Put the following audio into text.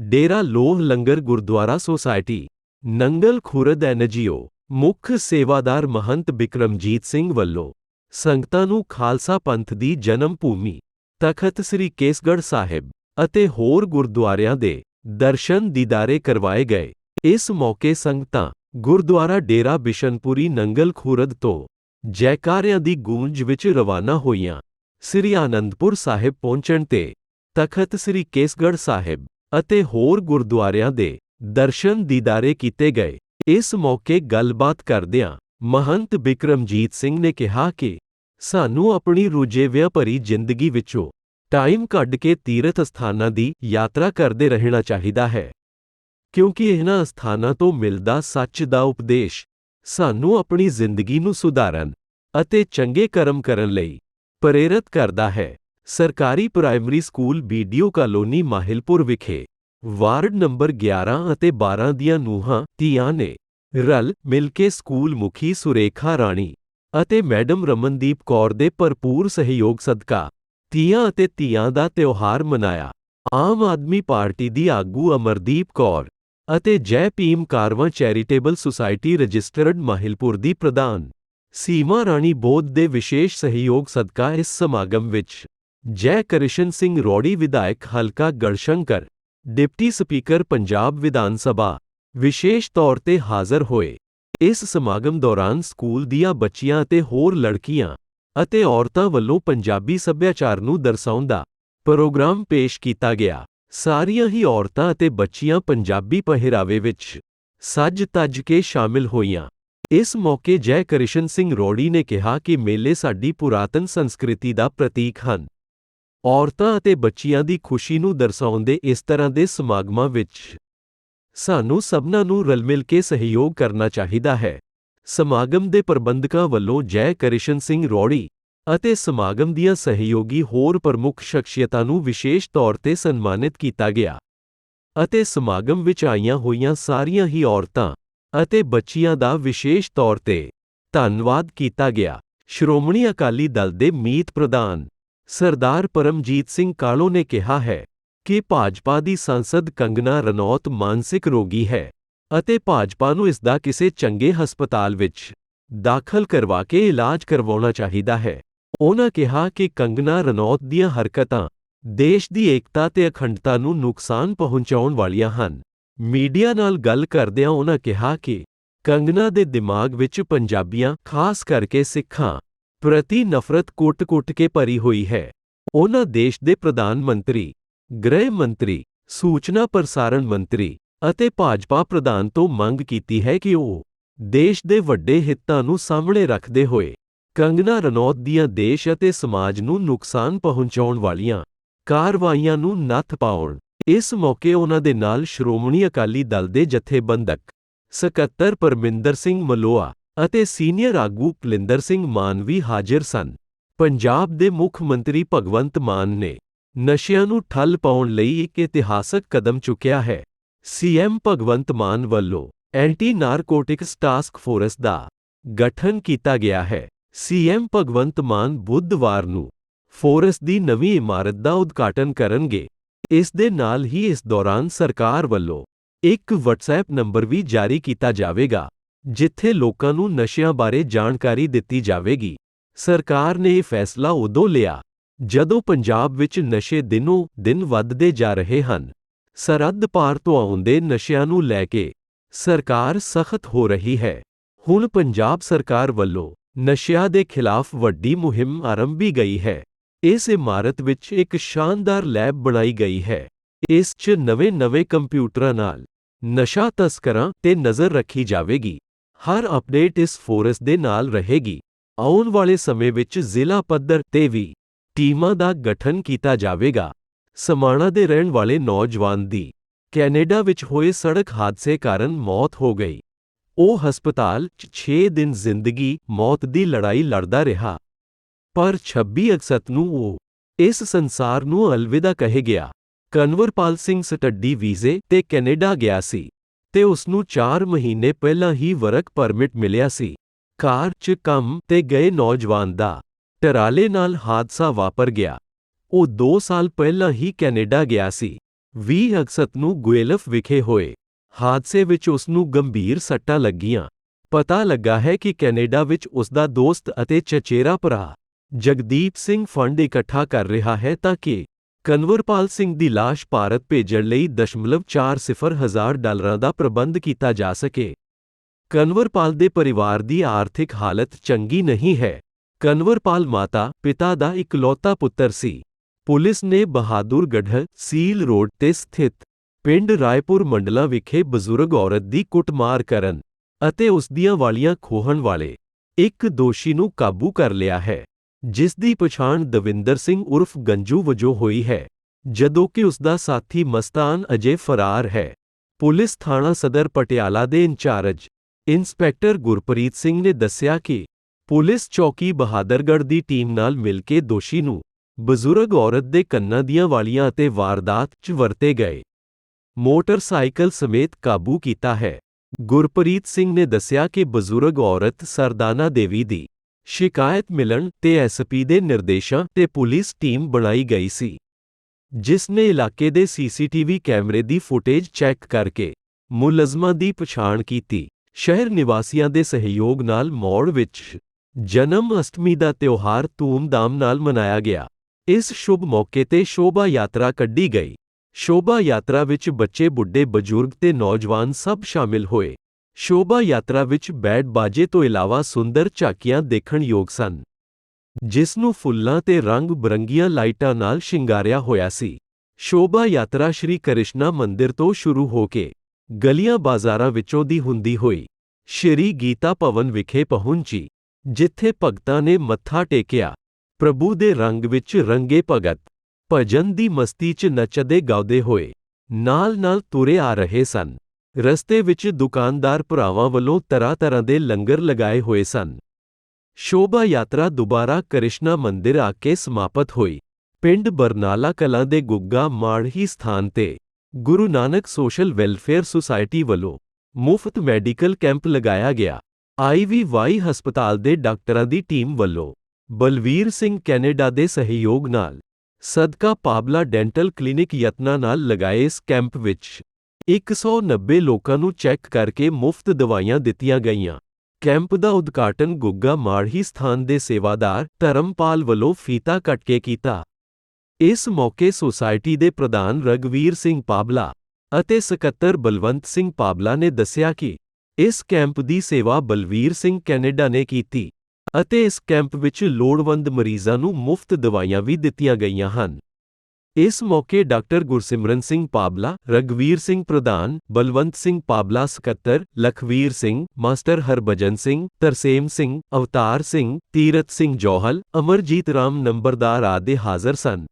ਡੇਰਾ ਲੋਹ ਲੰਗਰ Gurdwara society, Nangal Khurd NGO, ਮੁੱਖ ਸੇਵਾਦਾਰ ਮਹੰਤ ਬਿਕਰਮਜੀਤ ਸਿੰਘ ਵੱਲੋਂ ਸੰਗਤਾਂ ਨੂੰ ਖਾਲਸਾ ਪੰਥ ਦੀ ਜਨਮ ਭੂਮੀ, ਤਖਤ ਸ੍ਰੀ ਕੇਸਗੜ੍ਹ ਸਾਹਿਬ ਅਤੇ ਹੋਰ ਗੁਰਦੁਆਰਿਆਂ ਦੇ ਦਰਸ਼ਨ ਦੀਦਾਰੇ ਕਰਵਾਏ ਗਏ। ਇਸ ਮੌਕੇ ਸੰਗਤਾਂ ਗੁਰਦੁਆਰਾ ਡੇਰਾ ਬਿਸ਼ਨਪੁਰੀ ਨੰਗਲ ਖੁਰਦ ਤੋਂ ਜੈਕਾਰਿਆਂ ਦੀ ਗੂੰਜ ਵਿੱਚ ਰਵਾਨਾ ਹੋਈਆਂ। ਸ੍ਰੀ ਆਨੰਦਪੁਰ ਸਾਹਿਬ ਪਹੁੰਚਣ ਤੇ, ਤਖਤ ਸ੍ਰੀ ਕੇਸਗੜ੍ਹ ਸਾਹਿਬ ਅਤੇ ਹੋਰ ਗੁਰਦੁਆਰਿਆਂ ਦੇ ਦਰਸ਼ਨ ਦੀਦਾਰੇ ਕੀਤੇ ਗਏ। ਇਸ ਮੌਕੇ ਗੱਲਬਾਤ ਕਰਦਿਆਂ ਮਹੰਤ ਬਿਕਰਮਜੀਤ ਸਿੰਘ ਨੇ ਕਿਹਾ ਕਿ ਸਾਨੂੰ ਆਪਣੀ ਰੁਝੇਵਿਆਂ ਭਰੀ ਜ਼ਿੰਦਗੀ ਵਿੱਚੋਂ ਟਾਈਮ ਕੱਢ ਕੇ ਤੀਰਥ ਸਥਾਨਾਂ ਦੀ ਯਾਤਰਾ ਕਰਦੇ ਰਹਿਣਾ ਚਾਹੀਦਾ ਹੈ, ਕਿਉਂਕਿ ਇਹਨਾਂ ਸਥਾਨਾਂ ਤੋਂ ਮਿਲਦਾ ਸੱਚ ਦਾ ਉਪਦੇਸ਼ ਸਾਨੂੰ ਆਪਣੀ ਜ਼ਿੰਦਗੀ ਨੂੰ ਸੁਧਾਰਨ ਅਤੇ ਚੰਗੇ ਕਰਮ ਕਰਨ ਲਈ ਪ੍ਰੇਰਤ ਕਰਦਾ ਹੈ। ਸਰਕਾਰੀ primary school BDO colony Mahilpur ਵਿਖੇ ਵਾਰਡ ਨੰਬਰ 11 ਅਤੇ 12 ਦੀਆਂ ਨੂਹਾਂ, ਧੀਆਂ ਨੇ ਰਲ ਮਿਲ ਕੇ ਸਕੂਲ ਮੁਖੀ ਸੁਰੇਖਾ ਰਾਣੀ ਅਤੇ ਮੈਡਮ ਰਮਨਦੀਪ ਕੌਰ ਦੇ ਭਰਪੂਰ ਸਹਿਯੋਗ ਸਦਕਾ ਤੀਆਂ ਅਤੇ ਤੀਆਂ ਦਾ ਤਿਉਹਾਰ ਮਨਾਇਆ। ਆਮ ਆਦਮੀ ਪਾਰਟੀ ਦੀ ਆਗੂ ਅਮਰਦੀਪ ਕੌਰ ਅਤੇ Jai Bhim Karwan charitable society registered Mahilpur ਦੀ ਪ੍ਰਧਾਨ ਸੀਮਾ ਰਾਣੀ ਬੋਧ ਦੇ ਵਿਸ਼ੇਸ਼ ਸਹਿਯੋਗ ਸਦਕਾ ਇਸ ਸਮਾਗਮ ਵਿੱਚ ਜੈ ਕ੍ਰਿਸ਼ਨ ਸਿੰਘ ਰੋੜੀ ਵਿਧਾਇਕ ਹਲਕਾ ਗੜਸ਼ੰਕਰ, ਡਿਪਟੀ ਸਪੀਕਰ ਪੰਜਾਬ ਵਿਧਾਨ ਸਭਾ ਵਿਸ਼ੇਸ਼ ਤੌਰ ਤੇ ਹਾਜ਼ਰ ਹੋਏ। ਇਸ ਸਮਾਗਮ ਦੌਰਾਨ ਸਕੂਲ ਦੀਆਂ ਬੱਚੀਆਂ ਅਤੇ ਹੋਰ ਲੜਕੀਆਂ ਅਤੇ ਔਰਤਾਂ ਵੱਲੋਂ ਪੰਜਾਬੀ ਸੱਭਿਆਚਾਰ ਨੂੰ ਦਰਸਾਉਂਦਾ ਪ੍ਰੋਗਰਾਮ ਪੇਸ਼ ਕੀਤਾ ਗਿਆ। ਸਾਰੀਆਂ ਹੀ ਔਰਤਾਂ ਅਤੇ ਬੱਚੀਆਂ ਪੰਜਾਬੀ ਪਹਿਰਾਵੇ ਵਿੱਚ ਸੱਜ-ਤੱਜ ਕੇ ਸ਼ਾਮਿਲ ਹੋਈਆਂ। ਇਸ ਮੌਕੇ ਜੈ ਕ੍ਰਿਸ਼ਨ ਸਿੰਘ ਰੋੜੀ ਨੇ ਕਿਹਾ ਕਿ ਮੇਲੇ ਸਾਡੀ ਪੁਰਾਤਨ ਸੰਸਕ੍ਰਿਤੀ ਦਾ ਪ੍ਰਤੀਕ ਹਨ। ਔਰਤਾਂ ਅਤੇ ਬੱਚੀਆਂ ਦੀ ਖੁਸ਼ੀ ਨੂੰ ਦਰਸਾਉਂਦੇ ਇਸ ਤਰ੍ਹਾਂ ਦੇ ਸਮਾਗਮਾਂ ਵਿੱਚ ਸਾਨੂੰ ਸਭਨਾਂ ਨੂੰ ਰਲ-ਮਿਲ ਕੇ ਸਹਿਯੋਗ ਕਰਨਾ ਚਾਹੀਦਾ ਹੈ। ਸਮਾਗਮ ਦੇ ਪ੍ਰਬੰਧਕਾਂ ਵੱਲੋਂ ਜੈ ਕ੍ਰਿਸ਼ਨ ਸਿੰਘ ਰੋੜੀ ਅਤੇ ਸਮਾਗਮ ਦੀਆਂ ਸਹਿਯੋਗੀ ਹੋਰ ਪ੍ਰਮੁੱਖ ਸ਼ਖਸੀਅਤਾਂ ਨੂੰ ਵਿਸ਼ੇਸ਼ ਤੌਰ ਤੇ ਸਨਮਾਨਿਤ ਕੀਤਾ ਗਿਆ। ਅਤੇ ਸਮਾਗਮ ਵਿੱਚ ਆਈਆਂ ਹੋਈਆਂ ਸਾਰੀਆਂ ਹੀ ਔਰਤਾਂ ਅਤੇ ਬੱਚੀਆਂ ਦਾ ਵਿਸ਼ੇਸ਼ ਤੌਰ ਤੇ ਧੰਨਵਾਦ ਕੀਤਾ ਗਿਆ। ਸ਼੍ਰੋਮਣੀ ਅਕਾਲੀ ਦਲ ਦੇ ਮੀਤ ਪ੍ਰਧਾਨ ਸਰਦਾਰ ਪਰਮਜੀਤ ਸਿੰਘ ਕਾਲੋ ਨੇ ਕਿਹਾ ਹੈ ਕਿ ਭਾਜਪਾ ਦੀ ਸੰਸਦ ਕੰਗਨਾ ਰਣੌਤ ਮਾਨਸਿਕ ਰੋਗੀ ਹੈ ਅਤੇ ਭਾਜਪਾ ਨੂੰ ਇਸ ਦਾ ਕਿਸੇ ਚੰਗੇ ਹਸਪਤਾਲ ਵਿੱਚ ਦਾਖਲ ਕਰਵਾ ਕੇ ਇਲਾਜ ਕਰਵਾਉਣਾ ਚਾਹੀਦਾ ਹੈ। ਉਹਨਾਂ ਕਿਹਾ ਕਿ ਕੰਗਨਾ ਰਣੌਤ ਦੀਆਂ ਹਰਕਤਾਂ ਦੇਸ਼ ਦੀ ਏਕਤਾ ਤੇ ਅਖੰਡਤਾ ਨੂੰ ਨੁਕਸਾਨ ਪਹੁੰਚਾਉਣ ਵਾਲੀਆਂ ਹਨ। ਮੀਡੀਆ ਨਾਲ ਗੱਲ ਕਰਦਿਆਂ ਉਹਨਾਂ ਕਿਹਾ ਕਿ ਕੰਗਨਾ ਦੇ ਦਿਮਾਗ ਵਿੱਚ ਪੰਜਾਬੀਆਂ, ਖਾਸ ਕਰਕੇ ਸਿੱਖਾਂ, ਪ੍ਰਤੀ ਨਫ਼ਰਤ ਕੁੱਟ-ਕੁੱਟ ਕੇ ਭਰੀ ਹੋਈ ਹੈ। ਉਹਨਾਂ ਦੇਸ਼ ਦੇ ਪ੍ਰਧਾਨ ਮੰਤਰੀ, ਗ੍ਰਹਿ ਮੰਤਰੀ, ਸੂਚਨਾ ਪ੍ਰਸਾਰਣ ਮੰਤਰੀ ਅਤੇ ਭਾਜਪਾ ਪ੍ਰਧਾਨ ਤੋਂ ਮੰਗ ਕੀਤੀ ਹੈ ਕਿ ਉਹ ਦੇਸ਼ ਦੇ ਵੱਡੇ ਹਿੱਤਾਂ ਨੂੰ ਸਾਹਮਣੇ ਰੱਖਦੇ ਹੋਏ ਕੰਗਨਾ ਰਣੌਤ ਦੀਆਂ ਦੇਸ਼ ਅਤੇ ਸਮਾਜ ਨੂੰ ਨੁਕਸਾਨ ਪਹੁੰਚਾਉਣ ਵਾਲੀਆਂ ਕਾਰਵਾਈਆਂ ਨੂੰ ਨੱਥ ਪਾਉਣ ਇਸ ਮੌਕੇ ਉਹਨਾਂ ਦੇ ਨਾਲ ਸ਼੍ਰੋਮਣੀ ਅਕਾਲੀ ਦਲ ਦੇ ਜਥੇਬੰਦਕ ਸਕੱਤਰ ਪਰਮਿੰਦਰ ਸਿੰਘ ਮਲੋਆ ਅਤੇ ਸੀਨੀਅਰ ਆਗੂ ਪਲਿੰਦਰ ਸਿੰਘ ਮਾਨ ਵੀ ਹਾਜ਼ਰ ਸਨ। ਪੰਜਾਬ ਦੇ ਮੁੱਖ ਮੰਤਰੀ ਭਗਵੰਤ ਮਾਨ ਨੇ ਨਸ਼ਿਆਂ ਨੂੰ ਠੱਲ ਪਾਉਣ ਲਈ ਇੱਕ ਇਤਿਹਾਸਕ ਕਦਮ ਚੁੱਕਿਆ ਹੈ। ਸੀਐਮ ਭਗਵੰਤ ਮਾਨ ਵੱਲੋਂ ਐਂਟੀ ਨਾਰਕੋਟਿਕਸ ਟਾਸਕ ਫੋਰਸ ਦਾ ਗਠਨ ਕੀਤਾ ਗਿਆ ਹੈ। ਸੀਐਮ ਭਗਵੰਤ ਮਾਨ ਬੁੱਧਵਾਰ ਨੂੰ ਫੋਰਸ ਦੀ ਨਵੀਂ ਇਮਾਰਤ ਦਾ ਉਦਘਾਟਨ ਕਰਨਗੇ। ਇਸ ਦੇ ਨਾਲ ਹੀ ਇਸ ਦੌਰਾਨ ਸਰਕਾਰ ਵੱਲੋਂ ਇੱਕ WhatsApp ਨੰਬਰ ਵੀ ਜਾਰੀ ਕੀਤਾ ਜਾਵੇਗਾ, ਜਿੱਥੇ ਲੋਕਾਂ ਨੂੰ ਨਸ਼ਿਆਂ ਬਾਰੇ ਜਾਣਕਾਰੀ ਦਿੱਤੀ ਜਾਵੇਗੀ। ਸਰਕਾਰ ਨੇ ਇਹ ਫੈਸਲਾ ਉਦੋਂ ਲਿਆ, ਜਦੋਂ ਪੰਜਾਬ ਵਿੱਚ ਨਸ਼ੇ ਦਿਨੋਂ ਦਿਨ ਵੱਧਦੇ ਜਾ ਰਹੇ ਹਨ। ਸਰਹੱਦ ਪਾਰ ਤੋਂ ਆਉਂਦੇ ਨਸ਼ਿਆਂ ਨੂੰ ਲੈ ਕੇ ਸਰਕਾਰ ਸਖਤ ਹੋ ਰਹੀ ਹੈ। ਹੁਣ ਪੰਜਾਬ ਸਰਕਾਰ ਵੱਲੋਂ ਨਸ਼ਿਆਂ ਦੇ ਖਿਲਾਫ ਵੱਡੀ ਮੁਹਿੰਮ ਆਰੰਭੀ ਗਈ ਹੈ। ਇਸ ਇਮਾਰਤ ਵਿੱਚ ਇੱਕ ਸ਼ਾਨਦਾਰ ਲੈਬ ਬਣਾਈ ਗਈ ਹੈ। ਇਸ 'ਚ ਨਵੇਂ-ਨਵੇਂ ਕੰਪਿਊਟਰਾਂ ਨਾਲ ਨਸ਼ਾ ਤਸਕਰਾਂ ਤੇ ਨਜ਼ਰ ਰੱਖੀ ਜਾਵੇਗੀ। ਹਰ ਅਪਡੇਟ ਇਸ ਫੋਰਸ ਦੇ ਨਾਲ ਰਹੇਗੀ। ਆਉਣ ਵਾਲੇ ਸਮੇਂ ਵਿੱਚ ਜ਼ਿਲ੍ਹਾ ਪੱਧਰ ਤੇ ਵੀ ਟੀਮਾਂ ਦਾ ਗਠਨ ਕੀਤਾ ਜਾਵੇਗਾ। ਸਮਾਣਾ ਦੇ ਰਹਿਣ ਵਾਲੇ ਨੌਜਵਾਨ ਦੀ ਕੈਨੇਡਾ ਵਿੱਚ ਹੋਏ ਸੜਕ ਹਾਦਸੇ ਕਾਰਨ ਮੌਤ ਹੋ ਗਈ। ਉਹ ਹਸਪਤਾਲ 'ਚ 6 ਦਿਨ ਜ਼ਿੰਦਗੀ ਮੌਤ ਦੀ ਲੜਾਈ ਲੜਦਾ ਰਿਹਾ। ਪਰ 26 ਅਗਸਤ ਨੂੰ ਉਹ ਇਸ ਸੰਸਾਰ ਨੂੰ ਅਲਵਿਦਾ ਕਹੇ ਗਿਆ। ਕਨਵਰਪਾਲ ਸਿੰਘ ਸਟੱਡੀ ਵੀਜ਼ੇ ਤੇ ਕੈਨੇਡਾ ਗਿਆ ਸੀ ਤੇ ਉਸ ਨੂੰ 4 ਮਹੀਨੇ ਪਹਿਲਾਂ ਹੀ ਵਰਕ ਪਰਮਿਟ ਮਿਲਿਆ ਸੀ। ਕਾਰ 'ਚ ਕੰਮ ਤੇ ਗਏ ਨੌਜਵਾਨ ਦਾ ਟਰਾਲੇ ਨਾਲ ਹਾਦਸਾ ਵਾਪਰ ਗਿਆ। ਉਹ 2 ਸਾਲ ਪਹਿਲਾਂ ਹੀ ਕੈਨੇਡਾ ਗਿਆ ਸੀ। 20 ਅਗਸਤ ਨੂੰ ਗੁਏਲਫ ਵਿਖੇ ਹੋਏ। ਹਾਦਸੇ ਵਿੱਚ ਉਸ ਨੂੰ ਗੰਭੀਰ ਸੱਟਾਂ ਲੱਗੀਆਂ। ਪਤਾ ਲੱਗਾ ਹੈ ਕਿ ਕੈਨੇਡਾ ਵਿੱਚ ਉਸ ਦਾ ਦੋਸਤ ਅਤੇ ਚਚੇਰਾ ਭਰਾ ਜਗਦੀਪ ਸਿੰਘ ਫੰਡ ਇਕੱਠਾ ਕਰ ਰਿਹਾ ਹੈ ਤਾਂ ਕਿ ਕਨਵਰਪਾਲ ਸਿੰਘ ਦੀ ਲਾਸ਼ ਭਾਰਤ ਭੇਜਣ ਲਈ 0.40 ਹਜ਼ਾਰ ਡਾਲਰਾਂ ਦਾ ਪ੍ਰਬੰਧ ਕੀਤਾ ਜਾ ਸਕੇ। ਕਨਵਰਪਾਲ ਦੇ ਪਰਿਵਾਰ ਦੀ ਆਰਥਿਕ ਹਾਲਤ ਚੰਗੀ ਨਹੀਂ ਹੈ। ਕਨਵਰਪਾਲ ਮਾਤਾ, ਪਿਤਾ ਦਾ ਇਕਲੌਤਾ ਪੁੱਤਰ ਸੀ। ਪੁਲਿਸ ਨੇ ਬਹਾਦੁਰਗੜ੍ਹ ਸੀਲ ਰੋਡ ਤੇ ਸਥਿਤ ਪਿੰਡ ਰਾਏਪੁਰ ਮੰਡਲਾ ਵਿਖੇ ਬਜ਼ੁਰਗ ਔਰਤ ਦੀ ਕੁੱਟਮਾਰ ਕਰਨ ਅਤੇ ਉਸ ਦੀਆਂ ਵਾਲੀਆਂ ਖੋਹਣ ਵਾਲੇ ਇੱਕ ਦੋਸ਼ੀ ਨੂੰ ਕਾਬੂ ਕਰ ਲਿਆ ਹੈ। ਜਿਸ ਦੀ ਪਛਾਣ ਦਵਿੰਦਰ ਸਿੰਘ ਉਰਫ ਗੰਜੂ ਵਜੋਂ ਹੋਈ ਹੈ, ਜਦੋਂ ਕਿ ਉਸ ਦਾ ਸਾਥੀ ਮਸਤਾਨ ਅਜੇ ਫਰਾਰ ਹੈ। ਪੁਲਿਸ ਥਾਣਾ ਸਦਰ ਪਟਿਆਲਾ ਦੇ ਇੰਚਾਰਜ, ਇੰਸਪੈਕਟਰ ਗੁਰਪ੍ਰੀਤ ਸਿੰਘ ਨੇ ਦੱਸਿਆ ਕਿ ਪੁਲਿਸ ਚੌਕੀ ਬਹਾਦਰਗੜ੍ਹ ਦੀ ਟੀਮ ਨਾਲ ਮਿਲ ਕੇ ਦੋਸ਼ੀ ਨੂੰ ਬਜ਼ੁਰਗ ਔਰਤ ਦੇ ਕੰਨਾਂ ਦੀਆਂ ਵਾਲੀਆਂ ਅਤੇ ਵਾਰਦਾਤ 'ਚ ਵਰਤੇ ਗਏ। ਮੋਟਰਸਾਈਕਲ ਸਮੇਤ ਕਾਬੂ ਕੀਤਾ ਹੈ। ਗੁਰਪ੍ਰੀਤ ਸਿੰਘ ਨੇ ਦੱਸਿਆ ਕਿ ਬਜ਼ੁਰਗ ਔਰਤ ਸਰਦਾਨਾ ਦੇਵੀ ਦੀ ਸ਼ਿਕਾਇਤ ਮਿਲਣ ਤੇ ਐਸਪੀ ਦੇ ਨਿਰਦੇਸ਼ਾਂ ਤੇ ਪੁਲਿਸ ਟੀਮ ਬਣਾਈ ਗਈ ਸੀ, ਜਿਸ ਨੇ ਇਲਾਕੇ ਦੇ ਸੀਸੀਟੀਵੀ ਕੈਮਰੇ ਦੀ ਫੁਟੇਜ ਚੈੱਕ ਕਰਕੇ ਮੁਲਜ਼ਮਾਂ ਦੀ ਪਛਾਣ ਕੀਤੀ। ਸ਼ਹਿਰ ਨਿਵਾਸੀਆਂ ਦੇ ਸਹਿਯੋਗ ਨਾਲ ਮੌੜ ਵਿੱਚ ਜਨਮ ਅਸ਼ਟਮੀ ਦਾ ਤਿਉਹਾਰ ਧੂਮਧਾਮ ਨਾਲ ਮਨਾਇਆ ਗਿਆ। ਇਸ ਸ਼ੁਭ ਮੌਕੇ ਤੇ ਸ਼ੋਭਾ ਯਾਤਰਾ ਕੱਢੀ ਗਈ। ਸ਼ੋਭਾ ਯਾਤਰਾ ਵਿੱਚ ਬੱਚੇ, ਬੁੱਢੇ, ਬਜ਼ੁਰਗ ਤੇ ਨੌਜਵਾਨ ਸਭ ਸ਼ਾਮਿਲ ਹੋਏ। ਸ਼ੋਭਾ ਯਾਤਰਾ ਵਿੱਚ ਬੈਂਡ ਬਾਜੇ ਤੋਂ ਇਲਾਵਾ ਸੁੰਦਰ ਝਾਕੀਆਂ ਦੇਖਣ ਯੋਗ ਸਨ, ਜਿਸ ਨੂੰ ਫੁੱਲਾਂ ਤੇ ਰੰਗ ਬਰੰਗੀਆਂ ਲਾਈਟਾਂ ਨਾਲ ਸ਼ਿੰਗਾਰਿਆ ਹੋਇਆ ਸੀ। ਸ਼ੋਭਾ ਯਾਤਰਾ ਸ਼੍ਰੀ ਕ੍ਰਿਸ਼ਨਾ ਮੰਦਿਰ ਤੋਂ ਸ਼ੁਰੂ ਹੋ ਕੇ ਗਲੀਆਂ ਬਾਜ਼ਾਰਾਂ ਵਿੱਚੋਂ ਦੀ ਹੁੰਦੀ ਹੋਈ ਸ਼੍ਰੀ ਗੀਤਾ ਭਵਨ ਵਿਖੇ ਪਹੁੰਚੀ, ਜਿੱਥੇ ਭਗਤਾਂ ਨੇ ਮੱਥਾ ਟੇਕਿਆ। ਪ੍ਰਭੂ ਦੇ ਰੰਗ ਵਿੱਚ ਰੰਗੇ ਭਗਤ ਭਜਨ ਦੀ ਮਸਤੀ 'ਚ ਨੱਚਦੇ ਗਾਉਂਦੇ ਹੋਏ ਨਾਲ-ਨਾਲ ਤੁਰੇ ਆ ਰਹੇ ਸਨ। ਰਸਤੇ ਵਿੱਚ ਦੁਕਾਨਦਾਰ ਭਰਾਵਾਂ ਵੱਲੋਂ ਤਰ੍ਹਾਂ-ਤਰ੍ਹਾਂ ਦੇ ਲੰਗਰ ਲਗਾਏ ਹੋਏ ਸਨ। ਸ਼ੋਭਾ ਯਾਤਰਾ ਦੁਬਾਰਾ ਕ੍ਰਿਸ਼ਨਾ ਮੰਦਿਰ ਆ ਕੇ ਸਮਾਪਤ ਹੋਈ। ਪਿੰਡ ਬਰਨਾਲਾ ਕਲਾਂ ਦੇ ਗੁੱਗਾ ਮਾੜਹੀ ਸਥਾਨ ਤੇ Guru Nanak social welfare society ਵੱਲੋਂ ਮੁਫਤ ਮੈਡੀਕਲ ਕੈਂਪ ਲਗਾਇਆ ਗਿਆ। ਆਈਵੀਵਾਈ ਹਸਪਤਾਲ ਦੇ ਡਾਕਟਰਾਂ ਦੀ ਟੀਮ ਵੱਲੋਂ ਬਲਵੀਰ ਸਿੰਘ ਕੈਨੇਡਾ ਦੇ ਸਹਿਯੋਗ ਨਾਲ ਸਦਕਾ ਪਾਬਲਾ ਡੈਂਟਲ ਕਲੀਨਿਕ ਯਤਨਾ ਨਾਲ ਲਗਾਏ ਇਸ ਕੈਂਪ ਵਿੱਚ 190 ਲੋਕਾਂ ਨੂੰ ਚੈੱਕ ਕਰਕੇ ਮੁਫਤ ਦਵਾਈਆਂ ਦਿੱਤੀਆਂ ਗਈਆਂ। ਕੈਂਪ ਦਾ ਉਦਘਾਟਨ ਗੁੱਗਾ ਮਾੜਹੀ ਸਥਾਨ ਦੇ ਸੇਵਾਦਾਰ ਧਰਮਪਾਲ ਵੱਲੋਂ ਫੀਤਾ ਕੱਟ ਕੇ ਕੀਤਾ। ਇਸ ਮੌਕੇ ਸੁਸਾਇਟੀ ਦੇ ਪ੍ਰਧਾਨ ਰਗਵੀਰ ਸਿੰਘ ਪਾਬਲਾ ਅਤੇ ਸਕੱਤਰ ਬਲਵੰਤ ਸਿੰਘ ਪਾਬਲਾ ਨੇ ਦੱਸਿਆ ਕਿ ਇਸ ਕੈਂਪ ਦੀ ਸੇਵਾ ਬਲਵੀਰ ਸਿੰਘ ਕੈਨੇਡਾ ਨੇ ਕੀਤੀ ਅਤੇ ਇਸ ਕੈਂਪ ਵਿੱਚ ਲੋੜਵੰਦ ਮਰੀਜ਼ਾਂ ਨੂੰ ਮੁਫਤ ਦਵਾਈਆਂ ਵੀ ਦਿੱਤੀਆਂ ਗਈਆਂ ਹਨ। ਇਸ ਮੌਕੇ ਡਾਕਟਰ ਗੁਰਸਿਮਰਨ ਸਿੰਘ ਪਾਬਲਾ ਰਗਵੀਰ ਸਿੰਘ ਪ੍ਰਧਾਨ, ਬਲਵੰਤ ਸਿੰਘ ਪਾਬਲਾ ਸਕੱਤਰ, ਲਖਵੀਰ ਸਿੰਘ, ਮਾਸਟਰ ਹਰਭਜਨ ਸਿੰਘ, ਤਰਸੇਮ ਸਿੰਘ, ਅਵਤਾਰ ਸਿੰਘ ਤੀਰਤ ਸਿੰਘ ਜੋਹਲ, ਅਮਰਜੀਤ ਰਾਮ ਨੰਬਰਦਾਰ ਆਦਿ ਹਾਜ਼ਰ ਸਨ।